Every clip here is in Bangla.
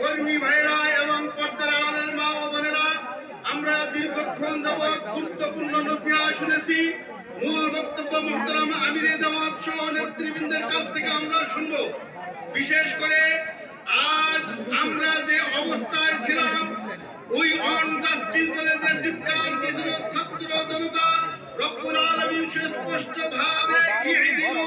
কর্মী ভাইরা এবং পর্দার আড়ালের মা ও বোনেরা, আমরা দীর্ঘক্ষণ যাবৎ গুরুত্বপূর্ণ নসিহা শুনেছি। মূল বক্তব্য মোহতারাম আমিরে জামাত সহ নেতৃবৃন্দের কাছ থেকে আমরা শুনব। বিশেষ করে আজ আমরা যে অবস্থায় ছিলাম, ওই অন জাস্টিস বলে যে চিৎকার দিয়েছিল ছাত্র জনতা, রব্বুল আলামিন সুস্পষ্ট ভাবে ইহদিনু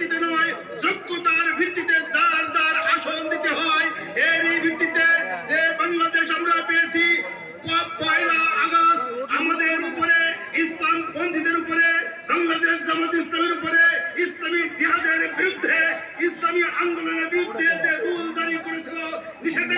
ভিত্তিতে নয় যোগ্যতার ভিত্তিতে